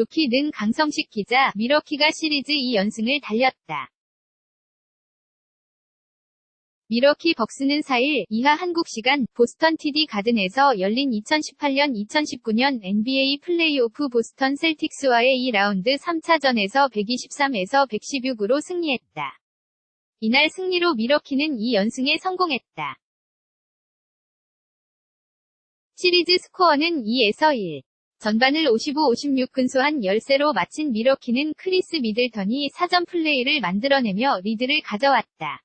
루키는 강성식 기자, 미러키가 시리즈 2연승을 달렸다. 미러키 벅스는 4일 이하 한국 시간 보스턴 TD 가든에서 열린 2018년-2019년 NBA 플레이오프 보스턴 셀틱스와의 2라운드 3차전에서 123에서 116으로 승리했다. 이날 승리로 미러키는 2연승에 성공했다. 시리즈 스코어는 2에서 1. 전반을 55-56 근소한 열세로 마친 미러키는 크리스 미들턴이 사전 플레이를 만들어내며 리드를 가져왔다.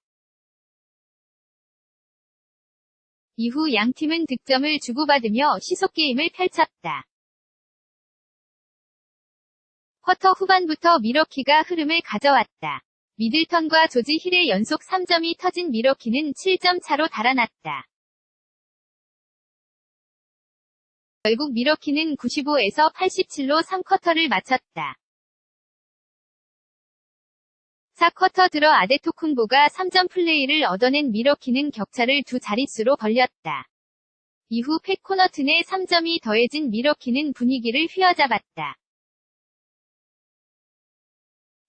이후 양 팀은 득점을 주고받으며 시속게임을 펼쳤다. 쿼터 후반부터 미러키가 흐름을 가져왔다. 미들턴과 조지 힐의 연속 3점이 터진 미러키는 7점 차로 달아났다. 결국 미러키는 95에서 87로 3쿼터를 마쳤다. 4쿼터 들어 아데토쿤보가 3점 플레이를 얻어낸 미러키는 격차를 두 자릿수로 벌렸다. 이후 패코너튼의 3점이 더해진 미러키는 분위기를 휘어잡았다.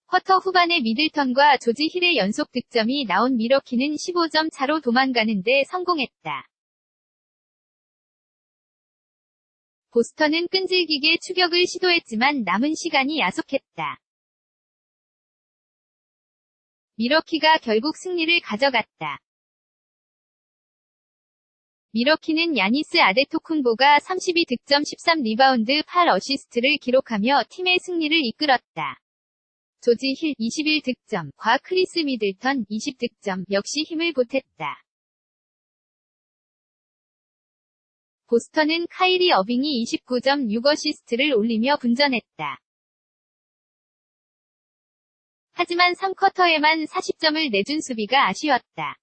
쿼터 후반에 미들턴과 조지 힐의 연속 득점이 나온 미러키는 15점 차로 도망가는데 성공했다. 보스턴은 끈질기게 추격을 시도했지만 남은 시간이 야속했다. 미러키가 결국 승리를 가져갔다. 미러키는 야니스 아데토쿤보가 32득점 13리바운드 8어시스트를 기록하며 팀의 승리를 이끌었다. 조지 힐 21득점, 과 크리스 미들턴 20득점 역시 힘을 보탰다. 보스턴은 카이리 어빙이 29점 6어시스트를 올리며 분전했다. 하지만 3쿼터에만 40점을 내준 수비가 아쉬웠다.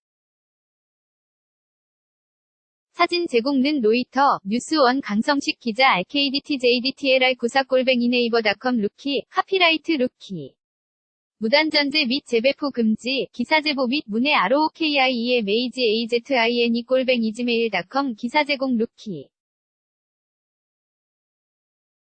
사진 제공는 로이터, 뉴스원 강성식 기자 RKDTJDTLR 94골뱅이 네이버닷컴 루키, 카피라이트 루키. 무단전제 및 재배포 금지, 기사 제보 및 문의 ROKIE 메이지 AZINE 골뱅이 지메일닷컴 기사 제공 루키.